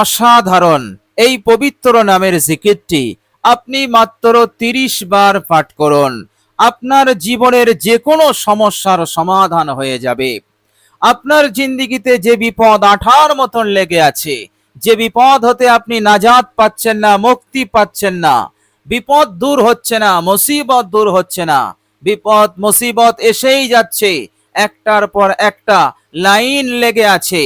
অসাধারণ। এই পবিত্র নামের জিকিরটি আপনি মাত্র তিরিশ বার পাঠ করুন। আপনার জীবনের যে কোনো সমস্যার সমাধান হয়ে যাবে। আপনার জিন্দিগিতে যে বিপদ আঠার মতন লেগে আছে, যে বিপদ হতে আপনি নাজাত পাচ্ছেন না, মুক্তি পাচ্ছেন না, বিপদ দূর হচ্ছে না, মুসিবত দূর হচ্ছে না, বিপদ, মুসিবত এসেই যাচ্ছে, একটার পর একটা লাইন লেগে আছে।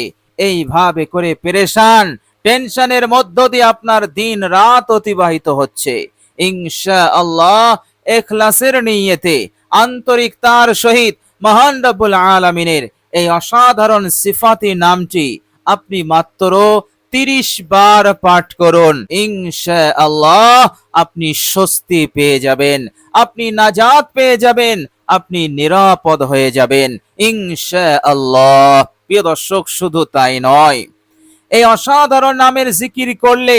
এইভাবে করে পেরেশান টেনশনের মধ্য দিয়ে আপনার দিন রাত অতিবাহিত হচ্ছে। ইনশা আল্লাহ এখলাসের নিয়তে আন্তরিকতার সহিত মহান রব্বুল আলমিনের এই অসাধারণ সিফাতি নামটি আপনি মাত্র তিরিশ বার পাঠ করুন। ইনশা আল্লাহ আপনি স্বস্তি পেয়ে যাবেন, আপনি নাজাত পেয়ে যাবেন, আপনি নিরাপদ হয়ে যাবেন। ইনশা আল্লাহ প্রিয় দর্শক, শুধু তাই নয় এই অসাধারণ নামের জিকির করলে,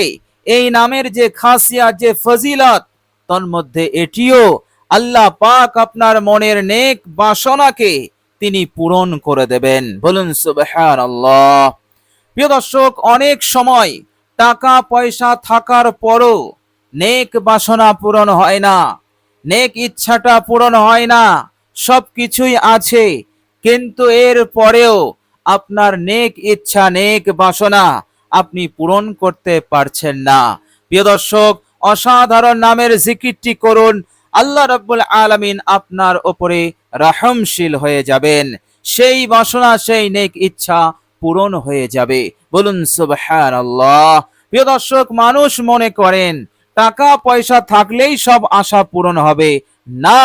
এই নামের যে খাসিয়া যে ফজিলত তন্মধ্যে এটিও আল্লাহ পাক আপনার মনের নেক বাসনাকে তিনি পূরণ করে দেবেন। বলুন সুবহান আল্লাহ প্রিয় দর্শক, অনেক সময় টাকা পয়সা থাকার পরও নেক বাসনা পূরণ হয় না, নেক ইচ্ছাটা পূরণ হয় না সব কিছুই আছে, কিন্তু এর পরেও আপনার নেক ইচ্ছা, নেক বাসনা আপনি পূরণ করতে পারছেন না। প্রিয় দর্শক, অসাধারণ নামের জিকিরটি করুন, আল্লাহ রাব্বুল আলামিন আপনার ওপরে রাহমশীল হয়ে যাবেন। সেই বাসনা, সেই নেক ইচ্ছা পূরণ হয়ে যাবে। বলুন, সুবহানাল্লাহ। প্রিয় দর্শক, মানুষ মনে করেন টাকা পয়সা থাকলেই সব আশা পূরণ হবে। না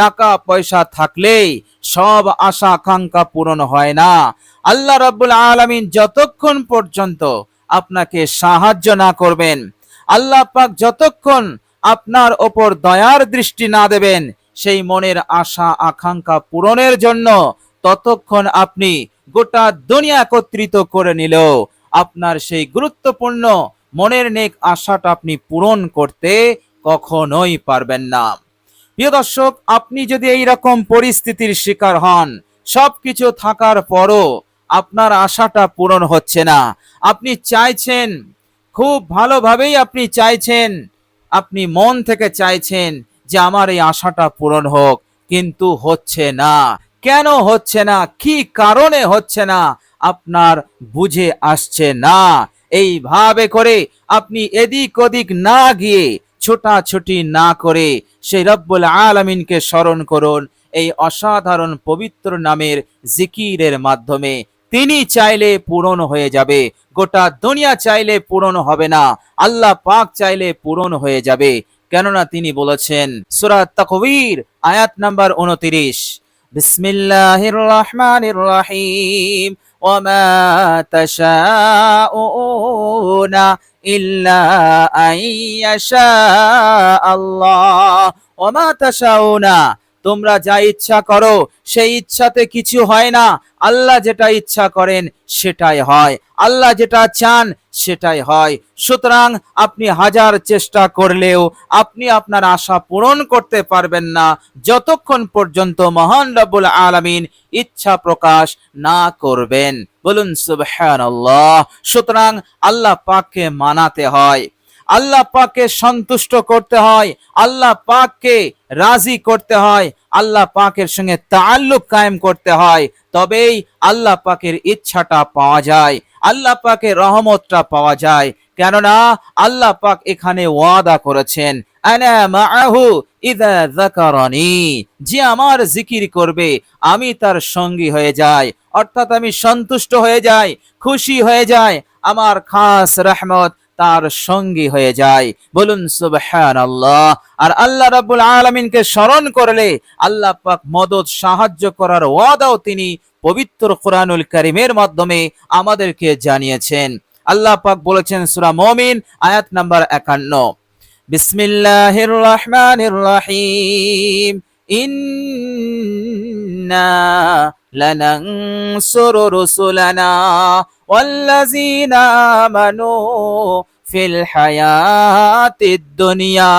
টাকা পয়সা থাকলেই সব আশা আকাঙ্ক্ষা পূরণ হয় না। আল্লাহ রাব্বুল আলামিন যতক্ষণ পর্যন্ত আপনাকে সাহায্য না করবেন, আল্লাহ পাক যতক্ষণ আপনার ওপর দয়ার দৃষ্টি না দেবেন, সেই মনের আশা আকাঙ্ক্ষা পূরণের জন্য ততক্ষণ আপনি গোটা দুনিয়া একত্রিত করে নিলেও আপনার সেই গুরুত্বপূর্ণ মনের নেক আশাটা আপনি পূরণ করতে কখনোই পারবেন না। প্রিয় দর্শক, আপনি যদি এই রকম পরিস্থিতির শিকার হন, সবকিছু থাকার পরও আপনার আশাটা পূরণ হচ্ছে না। আপনি চাইছেন, খুব ভালোভাবেই আপনি চাইছেন, আপনি মন থেকে চাইছেন যে আমার এই আশাটা পূরণ হোক, কিন্তু হচ্ছে না। কেন হচ্ছে না? কি কারণে হচ্ছে না? আপনার বুঝে আসছে না। এইভাবে করে আপনি এদিক ওদিক না গিয়ে ছোটাছুটি না করে সেই রব্বুল আলামিনকে স্মরণ করুন এই অসাধারণ পবিত্র নামের জিকিরের মাধ্যমে। তিনি চাইলে পূরণ হয়ে যাবে। গোটা দুনিয়া চাইলে পূরণ হবে না। আল্লাহ পাক চাইলে পূরণ হয়ে যাবে। কেননা তিনি বলেছেন সুরাত তাকবীর, আয়াত নাম্বার উনতিরিশ। বিসমিল্লাহির রহমানির রহিম। ওমা إلا أن يشاء الله وما تشاءون তোমরা যা ইচ্ছা করো, সেই ইচ্ছাতে কিছু হয় না। আল্লাহ যেটা ইচ্ছা করেন, সেটাই হয়। আল্লাহ যেটা চান সেটাই হয়। সুতরাং আপনি হাজার চেষ্টা করলেও আপনি আপনার আশা পূরণ করতে পারবেন না। যতক্ষণ পর্যন্ত মহান রব্বুল আলামিন ইচ্ছা প্রকাশ না করবেন। বলুন, সুবহানাল্লাহ। সুতরাং আল্লাহ পাককে মানাতে হয়। আল্লাহ পাককে সন্তুষ্ট করতে হয়। আল্লাহ পাককে রাজি করতে হয়। আল্লাহ পাকের সঙ্গে তাল্লুক কায়েম করতে হয়। তবেই আল্লাহ পাকের ইচ্ছাটা পাওয়া যায়। আল্লাহ পাকের রহমতটা পাওয়া যায়। কেননা আল্লাহ পাক এখানে ওয়াদা করেছেন যে আমার জিকির করবে, আমি তার সঙ্গী হয়ে যাই। অর্থাৎ আমি সন্তুষ্ট হয়ে যাই, খুশি হয়ে যাই, আমার খাস রহমত তার সঙ্গী হয়ে যায় বলুন সুবহান আল্লাহ আর আল্লাহ রাব্বুল আলামিনকে স্মরণ করলে আল্লাহ পাক মদত সাহায্য করার ওয়াদাও তিনি পবিত্র কোরআনুল করিমের মাধ্যমে আমাদেরকে জানিয়েছেন। আল্লাহ পাক বলেছেন, সূরা মুমিন, আয়াত নাম্বার 51 বিসমিল্লাহির রহমানির রহিম ইন্না লানানসুরু রুসুলানা ওয়াল্লাযীনা আমানু ফিল হায়াতিদ দুনিয়া।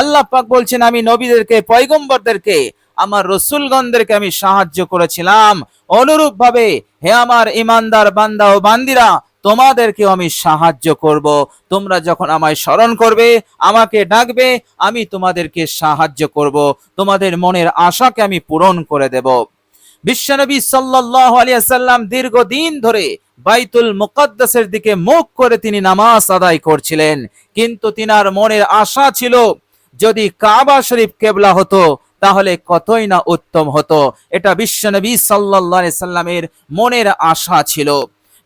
আল্লাহ পাক বলছেন, আমি নবীদেরকে, পয়গম্বরদেরকে আমার রসুলগণদেরকে আমি সাহায্য করেছিলাম। অনুরূপ ভাবে হে আমার ইমানদার বান্দা ও বান্দিরা, তোমাদেরকেও আমি সাহায্য করব। তোমরা যখন আমায় স্মরণ করবে, আমাকে ডাকবে, আমি তোমাদেরকে সাহায্য করব। তোমাদের মনের আশাকে আমি পূরণ করে দেব। বিশ্বনবী সাল্লাল্লাহু আলাইহি সাল্লাম দীর্ঘদিন ধরে বাইতুল মুকদ্দাসের দিকে মুখ করে তিনি নামাজ আদায় করছিলেন। কিন্তু তিনার মনের আশা ছিল, যদি কাবা শরীফ কেবলা হতো তাহলে কতই না উত্তম হতো? এটা বিশ্বনবী আলাইহি সাল্লামের মনের আশা ছিল।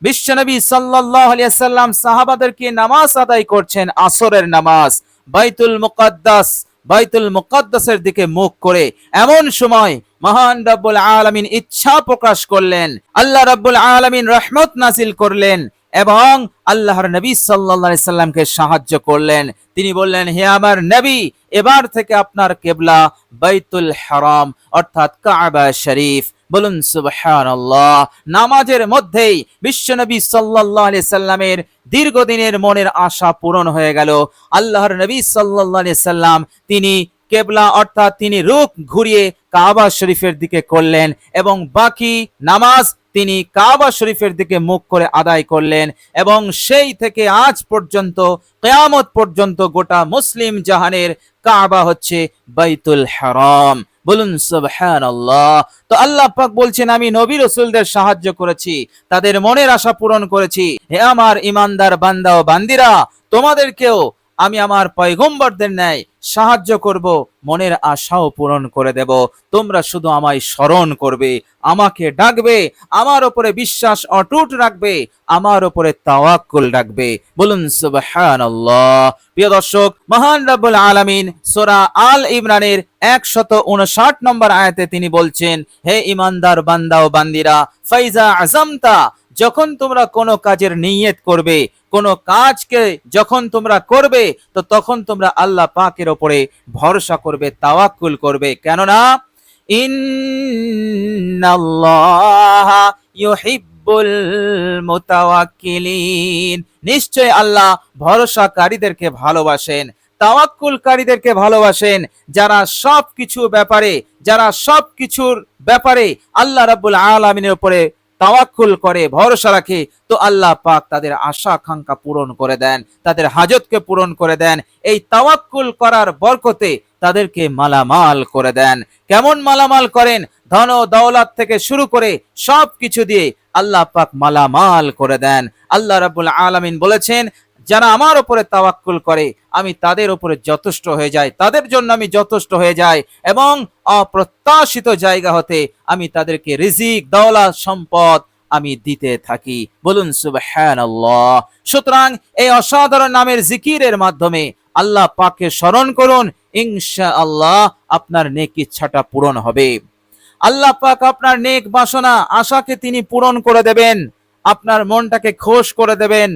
বিশ্বনবী আলাইহি সাল্লাম সাহাবাদেরকে নামাজ আদায় করছেন আসরের নামাজ। বাইতুল মুকদ্দাস, বাইতুল মুকদ্দাসের দিকে মুখ করে এমন সময় মহান রব্বুল আলামিন ইচ্ছা প্রকাশ করলেন। আল্লাহ রব্বুল আলামিন রহমত নাসিল করলেন। এবং আল্লাহর নবী আলাইহি সাল্লামকে সাহায্য করলেন। তিনি বললেন, হে আমার নবী, এবার থেকে আপনার কেবলা বাইতুল হারাম, অর্থাৎ কাবা শরীফ। বলুন, সুবহানাল্লাহ। নামাজের মধ্যেই বিশ্বনবী সাল্লাল্লাহু আলাইহি সাল্লামের দীর্ঘদিনের মনের আশা পূরণ হয়ে গেল। আল্লাহর নবী সাল্লাল্লাহু আলাইহি সাল্লাম, তিনি কেবলা অর্থাৎ তিনি রুখ ঘুরিয়ে কাবা শরীফের দিকে করলেন এবং বাকি নামাজ তিনি কাবা শরীফের দিকে মুখ করে আদায় করলেন এবং সেই থেকে আজ পর্যন্ত, কেয়ামত পর্যন্ত গোটা মুসলিম জাহানের কাবা হচ্ছে বাইতুল হারাম। বলুন, সুবহানাল্লাহ। তো আল্লাহ পাক বলছেন, আমি নবী রসুলদের সাহায্য করেছি, তাদের মনের আশা পূরণ করেছি। হে আমার ইমানদার বান্দা ও বান্দিরা, তোমাদেরকেও আমি আমার পয়গম্বরদের ন্যায় সাহায্য করব, মনের আশাও পূরণ করে দেব। তোমরা শুধু আমায় স্মরণ করবে, আমাকে ডাকবে, আমার ওপরে বিশ্বাস অটুট রাখবে, আমার ওপরে তাওয়াক্কুল রাখবে। বলুন, সুবহানাল্লাহ। প্রিয় দর্শক, মহান রাব্বুল আলামিন সূরা আল ইমরানের 159 নম্বর আয়াতে তিনি বলছেন, হে ইমানদার বান্দা ও বান্দিরা, ফাইজা আজমতা যখন তোমরা কোনো কাজের নিয়ত করবে কোনো কাজকে যখন তোমরা করবে, তো তখন তোমরা আল্লাহ পাকের ওপরে ভরসা করবে, তাওয়াক্কুল করবে। কেননা নিশ্চয় আল্লাহ ভরসাকারীদেরকে ভালোবাসেন, তাওয়াক্কুলকারীদেরকে ভালোবাসেন। যারা সব কিছু ব্যাপারে, যারা সব কিছুর ব্যাপারে আল্লাহ রাব্বুল আলামিনের উপরে তাওয়াক্কুল করে, ভরসা রাখে, তো আল্লাহ পাক তাদের আশা আকাঙ্ক্ষা পূরণ করে দেন, তাদের হাজতকে পূরণ করে দেন, এই তাওয়াক্কুল করার বরকতে তাদেরকে মালামাল করে দেন। কেমন মালামাল করেন? ধন দৌলত থেকে শুরু করে সব কিছু দিয়ে আল্লাহ পাক মালামাল করে দেন। আল্লাহ রাবুল আলমিন বলেছেন যারা আমার উপরে তাওয়াক্কুল করে, আমি তাদের উপরে যথেষ্ট হয়ে যাই, তাদের জন্য আমি যথেষ্ট হয়ে যাই এবং অপ্রত্যাশিত জায়গা হতে আমি তাদেরকে রিজিক, দৌলত, সম্পদ আমি দিতে থাকি। বলুন, সুবহানাল্লাহ। সুতরাং এই অসাধারণ নামের জিকিরের মাধ্যমে আল্লাহ পাককে স্মরণ করুন, ইনশাআল্লাহ আপনার নেক ইচ্ছাটা পূরণ হবে। আল্লাহ পাক আপনার নেক বাসনা, আশাকে তিনি পূরণ করে দেবেন, আপনার মনটাকে খোশ করে দেবেন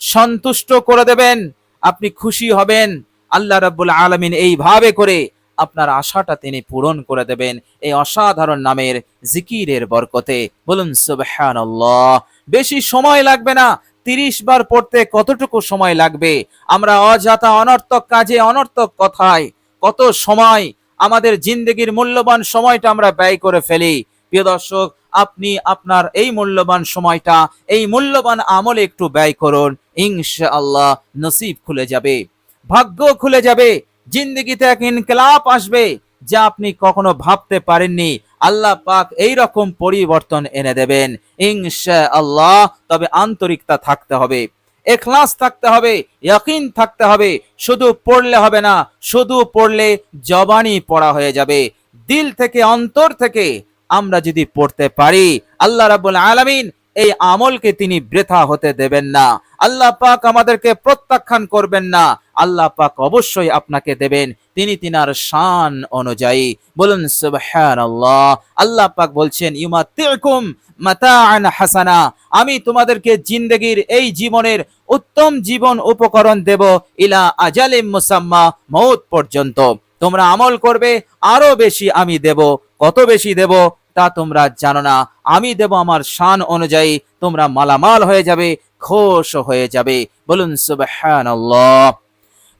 সন্তুষ্ট করে দেবেন, আপনি খুশি হবেন। আল্লাহ রাব্বুল আলামিন এইভাবে করে আপনার আশাটা তিনি পূরণ করে দেবেন এই অসাধারণ নামের জিকিরের বরকতে। বলুন, সুবহানাল্লাহ। বেশি সময় লাগবে না, তিরিশ বার পড়তে কতটুকু সময় লাগবে? আমরা অজাতা অনর্থক কাজে, অনর্থক কথায় কত সময় আমাদের জিন্দগির মূল্যবান সময়টা আমরা ব্যয় করে ফেলি। প্রিয় দর্শক, আপনি আপনার এই মূল্যবান সময়টা, এই মূল্যবান আমলে একটু ব্যয় করুন। ইনশাআল্লাহ নসিব খুলে যাবে, ভাগ্য খুলে যাবে, জিন্দগিতে এক ইনকলাপ আসবে যা আপনি কখনো ভাবতে পারেননি। আল্লাহ পাক এই রকম পরিবর্তন এনে দেবেন, ইনশাআল্লাহ তবে আন্তরিকতা থাকতে হবে, এখলাস থাকতে হবে, ইয়াকিন থাকতে হবে, শুধু পড়লে হবে না, শুধু পড়লে জবানি পড়া হয়ে যাবে। দিল থেকে, অন্তর থেকে আমরা যদি পড়তে পারি, আল্লাহ রাব্বুল আলামিন এই আমলকে তিনি বৃথা হতে দেবেন না। আল্লাহ পাক আমাদেরকে প্রত্যাখ্যান করবেন না। আল্লাহ পাক অবশ্যই আপনাকে দেবেন। তিনি তিনার শান অনুযায়ী। বলুন, সুবহানাল্লাহ। আল্লাহ পাক বলছেন, ইউমাতিকুম মাতাআন হাসানা। আমি তোমাদেরকে জিন্দেগির এই জীবনের উত্তম জীবন উপকরণ দেব ইলা আজালিম মুসাম্মা, মৌত পর্যন্ত। তোমরা আমল করবে, আরও বেশি আমি দেব। কত বেশি দেব? তা তোমরা জানো না। আমি দেব আমার শান অনুযায়ী, তোমরা মালামাল হয়ে যাবে, খোশ হয়ে যাবে। বলুন, সুবহানাল্লাহ।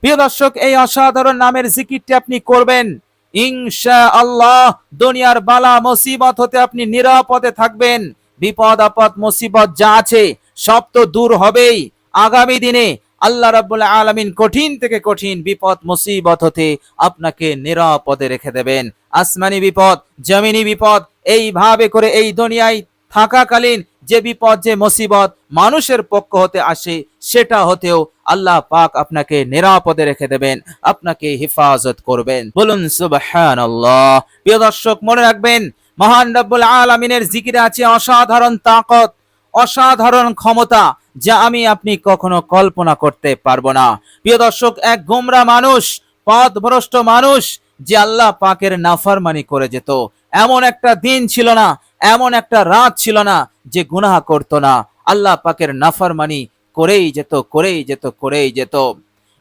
প্রিয় দর্শক, এই অসাধারণ নামের জিকিরটি আপনি করবেন। ইনশা আল্লাহ দুনিয়ার বালা মুসিবত হতে আপনি নিরাপদে থাকবেন। বিপদ আপদ, মুসিবত যা আছে, সব তো দূর হবেই। আগামী দিনে আল্লাহ রাব্বুল আলামিন কঠিন থেকে কঠিন বিপদ, মুসিবত হতে আপনাকে নিরাপদে রেখে দেবেন। আসমানি বিপদ, জমিনি বিপদ, এইভাবে করে এই দুনিয়ায় থাকাকালীন যে বিপদ, যে মুসিবত মানুষের পক্ষ হতে আসে, সেটা হতেও আল্লাহ পাক আপনাকে নিরাপদে রেখে দেবেন, আপনাকে হেফাজত করবেন। বলুন, সুবহানাল্লাহ। প্রিয় দর্শক, মনে রাখবেন, মহান রব্বুল আলামিনের জিকিরে আছে অসাধারণ তাকত, অসাধারণ ক্ষমতা যা আমি আপনি কখনো কল্পনা করতে পারব না। প্রিয় দর্শক, এক গোমরা মানুষ, পথভ্রষ্ট মানুষ, যে আল্লাহ পাকের নাফরমানি করে যেত। এমন একটা দিন ছিল না, এমন একটা রাত ছিল না, যে গুনাহ করতো না। আল্লাহ পাকের নাফরমানি করেই যেত করেই যেত করেই যেত।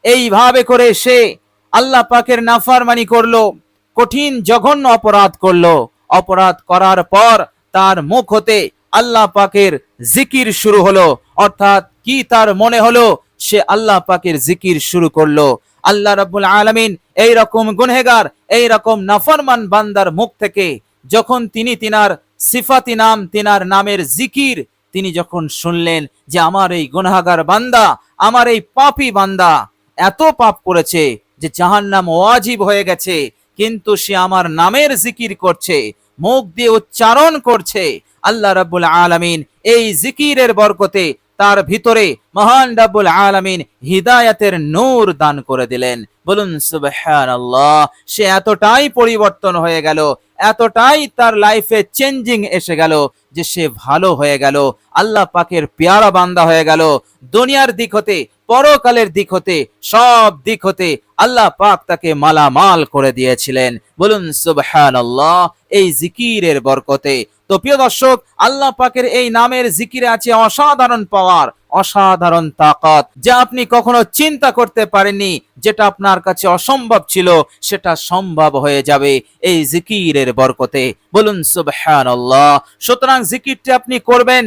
এইভাবে করে সে আল্লাহ পাকের নাফরমানি করল, কঠিন, জঘন্য অপরাধ করল। অপরাধ করার পর তার মুখ হতে আল্লাহ পাকের জিকির শুরু হলো। অর্থাৎ কি তার মনে হলো? সে আল্লাহ পাকের জিকির শুরু করল। আল্লাহ রাব্বুল আলামিন এই রকম গুনহেগার এই রকম নাফরমান বান্দার মুখ থেকে যখন তিনি তিনার সিফাতি নাম, তিনার নামের জিকির, তিনি যখন শুনলেন যে আমার এই গুনাহগার বান্দা, আমার এই পাপী বান্দা এত পাপ করেছে যে জাহান নাম ওয়াজিব হয়ে গেছে, কিন্তু সে আমার নামের জিকির করছে, মুখ দিয়ে উচ্চারণ করছে আল্লাহ রাব্বুল আলামিন এই জিকিরের বরকতে তার ভিতরে মহান রাব্বুল আলামিন হিদায়াতের নূর দান করে দিলেন। বলুন, সুবহানাল্লাহ, সে এতটাই পরিবর্তন হয়ে গেল, এতটাই তার লাইফে চেঞ্জিং এসে গেল যে সে ভালো হয়ে গেল, আল্লাহ পাকের পেয়ারা বান্দা হয়ে গেল, দুনিয়ার দিক হতে, পরকালের দিক হতে, সব দিক হতে আল্লাহ পাক তাকে মালামাল করে দিয়েছিলেন। বলুন, সুবহানাল্লাহ, এই জিকিরের বরকতে তো প্রিয় দর্শক, আল্লাহ পাকের এই নামের জিকিরে আছে অসাধারণ পাওয়ার, অসাধারণ তাকাত, যা আপনি কখনো চিন্তা করতে পারেননি, যেটা আপনার কাছে অসম্ভব ছিল, সেটা সম্ভব হয়ে যাবে এই জিকিরের বরকতে। বলুন, সুবহানাল্লাহ। সুতরাং জিকিরটি আপনি করবেন,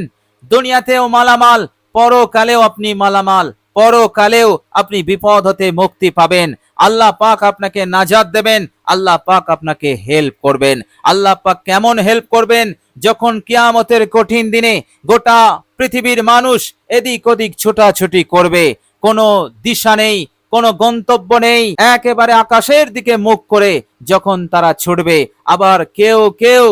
দুনিয়াতেও মালামাল, পরকালেও আপনি মালামাল, পরকালেও আপনি বিপদ হতে মুক্তি পাবেন। আল্লাহ পাক আপনাকে নাজাত দেবেন আল্লাহ পাক আপনাকে হেল্প করবেন। আল্লাহ পাক কেমন হেল্প করবেন? যখন কিয়ামতের কঠিন দিনে গোটা পৃথিবীর মানুষ এদিক ওদিক ছোটাছুটি করবে, কোনো দিশা নেই, কোনো গন্তব্য নেই, একেবারে আকাশের দিকে মুখ করে যখন তারা ছুটবে, আবার কেউ কেউ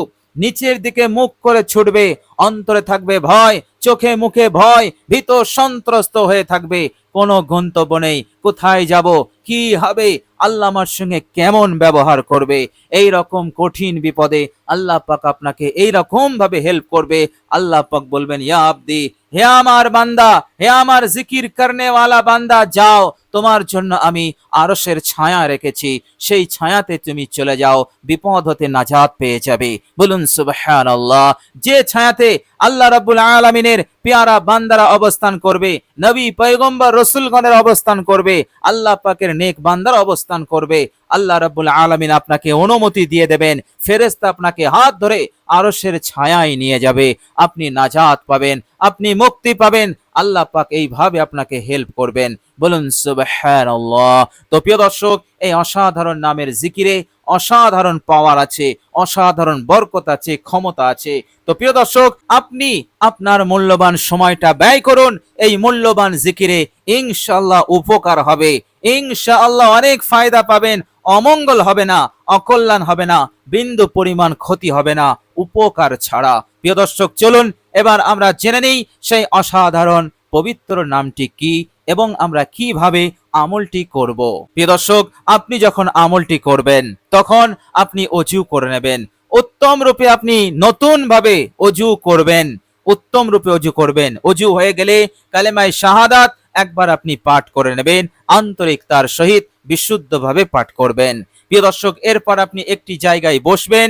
নিচের দিকে মুখ করে ছুটবে অন্তরে থাকবে ভয়, চোখে মুখে ভয়, ভীত সন্ত্রস্ত হয়ে থাকবে। কোনো গন্তব্য নেই। কোথায় যাব? কি হবে? আল্লাহ আমার সঙ্গে কেমন ব্যবহার করবে? এই রকম কঠিন বিপদে আল্লাহ পাক আপনাকে এই রকম ভাবে হেল্প করবে। আল্লাহ পাক বলবেন, ইয়া আব্দি, হে আমার বান্দা, হে আমার জিকির করনে ওয়ালা বান্দা, যাও, তোমার জন্য আমি আরশের ছায়া রেখেছি। সেই ছায়াতে তুমি চলে যাও। বিপদ হতে নাজাত পেয়ে যাবে। বলুন, সুবহানাল্লাহ, যে ছায়াতে আল্লাহ রাবুল আলমিনের পেয়ারা বান্দারা অবস্থান করবে, নবী পয়গম্বর রসুলগণের অবস্থান করবে, আল্লাহ পাকের নেক বান্দার অবস্থান করবে। আল্লাহ রাবুল আলমিন আপনাকে অনুমতি দিয়ে দেবেন ফেরেস্তা আপনাকে হাত ধরে আরসের ছায়ায় নিয়ে যাবে। আপনি নাজাত পাবেন, আপনি মুক্তি পাবেন আল্লাহ পাক এইভাবে আপনাকে হেল্প করবেন। বলুন, সুবহানাল্লাহ। তো প্রিয় দর্শক, এই অসাধারণ নামের জিকিরে অসাধারণ পাওয়ার আছে, অসাধারণ বরকত আছে, ক্ষমতা আছে। তো প্রিয় দর্শক, আপনি আপনার মূল্যবান সময়টা ব্যয় করুন। এই মূল্যবান জিকিরে ইনশাআল্লাহ উপকার হবে। ইনশাআল্লাহ অনেক ফায়দা পাবেন। অমঙ্গল হবে না, অকল্যাণ হবে না, বিন্দু পরিমাণ ক্ষতি হবে না, উপকার ছাড়া। প্রিয় দর্শক, চলুন এবার আমরা জেনে নিই সেই অসাধারণ পবিত্র নামটি কি এবং আমরা কীভাবে আমলটি করব। প্রিয় দর্শক, আপনি যখন আমলটি করবেন, তখন আপনি অজু করে নেবেন। উত্তম রূপে আপনি নতুন ভাবে অজু করবেন। উত্তম রূপে অজু করবেন। অজু হয়ে গেলে কালেমায় শাহাদাত একবার আপনি পাঠ করে নেবেন আন্তরিকতার সহিত বিশুদ্ধভাবে পাঠ করবেন। প্রিয় দর্শক, এরপর আপনি একটি জায়গায় বসবেন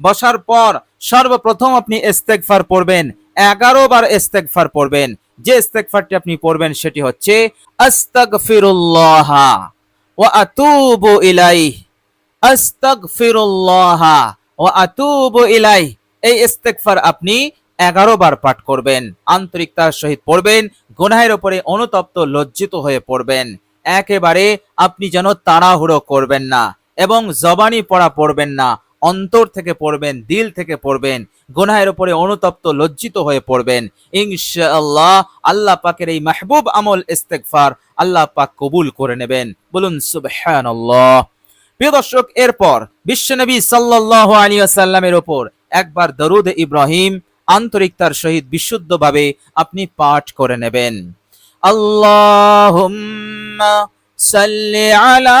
বসার পর সর্বপ্রথম আপনি ইস্তেগফার পড়বেন, এগারো বার ইস্তেগফার পড়বেন। যে ইস্তেগফারটি আপনি পড়বেন সেটি হচ্ছে, আস্তাগফিরুল্লাহ ওয়া আতুবু ইলাইহি। আস্তাগফিরুল্লাহ ওয়া আতুবু ইলাইহি। এই ইস্তেগফার আপনি এগারো বার পাঠ করবেন আন্তরিকতার সহিত পড়বেন, গুনাহের উপরে অনুতপ্ত, লজ্জিত হয়ে পড়বেন। একেবারে আপনি যেন তাড়াহুড়ো করবেন না এবং জবানি পড়া পড়বেন না। অন্তর থেকে পড়বেন, দিল থেকে পড়বেন, গুনাহের উপরে অনুতপ্ত, লজ্জিত হয়ে পড়বেন। ইনশাআল্লাহ আল্লাহ পাকের এই মাহবুব আমল ইস্তেকফার আল্লাহ পাক কবুল করে নেবেন। বলুন, সুবহানাল্লাহ। প্রিয় দর্শক, এরপর বিশ্বনবী সাল্লাল্লাহু আলাইহি ওয়াসাল্লামের উপর একবার দরুদ ইব্রাহিম আন্তরিকতার সহিত বিশুদ্ধভাবে আপনি পাঠ করে নেবেন। আল্লাহুম্মা সাল্লি আলা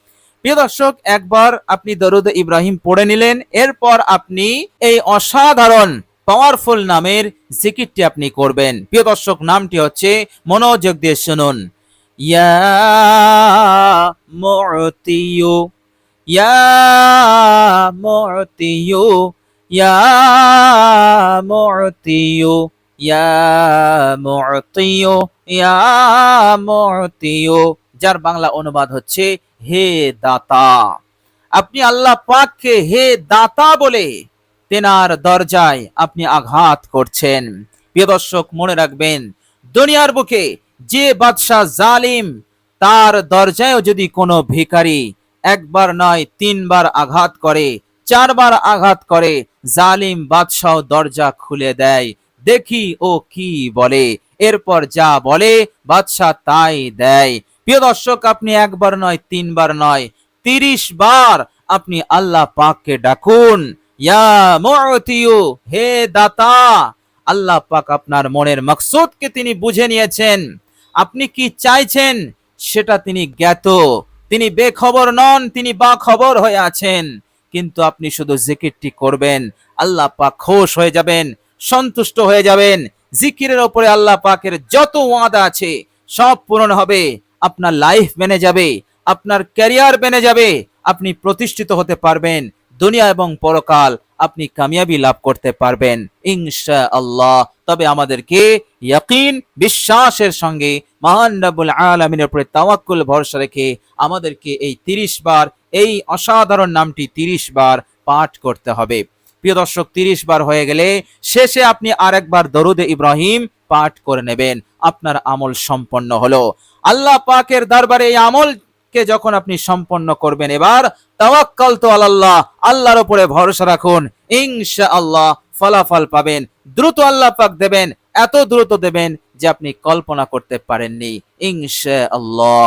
প্রিয় দর্শক, একবার আপনি দরুদ ইব্রাহিম পড়ে নিলেন, এরপর আপনি এই অসাধারণ পাওয়ারফুল নামের জিকিরটি আপনি করবেন। প্রিয় দর্শক, নামটি হচ্ছে মনোযোগ দিয়ে শুনুন। ইয়া ইয়া ইয়া ইয়া ইয়া যার বাংলা অনুবাদ হচ্ছে হে দাতা। আপনি আল্লাহ পাককে হে দাতা বলে তেনার দরজায় আপনি আঘাত করছেন। প্রিয় দর্শক, মনে রাখবেন, দুনিয়ার বুকে যে বাদশাহ জালিম, তার দরজায়ও যদি কোনো ভিখারি একবার নয় তিনবার আঘাত করে, চারবার আঘাত করে, জালিম বাদশাহ দরজা খুলে দেয়। দেখি ও কি বলে। এরপর যা বলে, বাদশাহ তাই দেয়। প্রিয় দর্শক, আপনি একবার নয়, তিনবার নয়, তিরিশ বার আপনি আল্লাহ পাককে ডাকুন। ইয়া মুতিয়ু হে দাতা, আল্লাহ পাক আপনার মনের মকসুদকে তিনি বুঝে নিয়েছেন। আপনি কি চাইছেন? সেটা তিনি জ্ঞাত। তিনি বেখবর নন, তিনি বা খবর হয়ে আছেন। কিন্তু আপনি শুধু জিকিরটি করবেন, আল্লাহ পাক খুশ হয়ে যাবেন, সন্তুষ্ট হয়ে যাবেন। জিকিরের ওপরে আল্লাহ পাকের যত ওয়াদা আছে, সব পূরণ হবে। আপনার লাইফ মেনে যাবে, আপনার ক্যারিয়ার মেনে যাবে, আপনি প্রতিষ্ঠিত হতে পারবেন, দুনিয়া এবং পরকাল আপনি কামিয়াবি লাভ করতে পারবেন ইনশা আল্লাহ তবে আমাদেরকে ইয়াকিন বিশ্বাসের সঙ্গে মহান রাব্বুল আলামিনের উপরে তাওয়াক্কুল, ভরসা রেখে আমাদেরকে এই তিরিশ বার, এই অসাধারণ নামটি তিরিশ বার পাঠ করতে হবে। প্রিয় দর্শক, তিরিশ বার হয়ে গেলে শেষে আপনি আরেকবার দরুদে ইব্রাহিম পাঠ করে নেবেন। আপনার আমল সম্পন্ন হলো। আল্লাহ পাকের দরবারে এই আমলকে যখন আপনি সম্পন্ন করবেন, এবার তাওয়াক্কাল তো আল্লাহ আল্লাহর উপরে ভরসা রাখুন ইনশা আল্লাহ ফলাফল পাবেন। দ্রুত আল্লাহ পাক দেবেন, এত দ্রুত দেবেন যে আপনি কল্পনা করতে পারেননি ইনশা আল্লাহ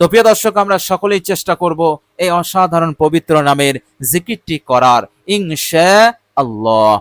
তো প্রিয় দর্শক, আমরা সকলেই চেষ্টা করব এই অসাধারণ পবিত্র নামের জিকিরটি করার ইনশা আল্লাহ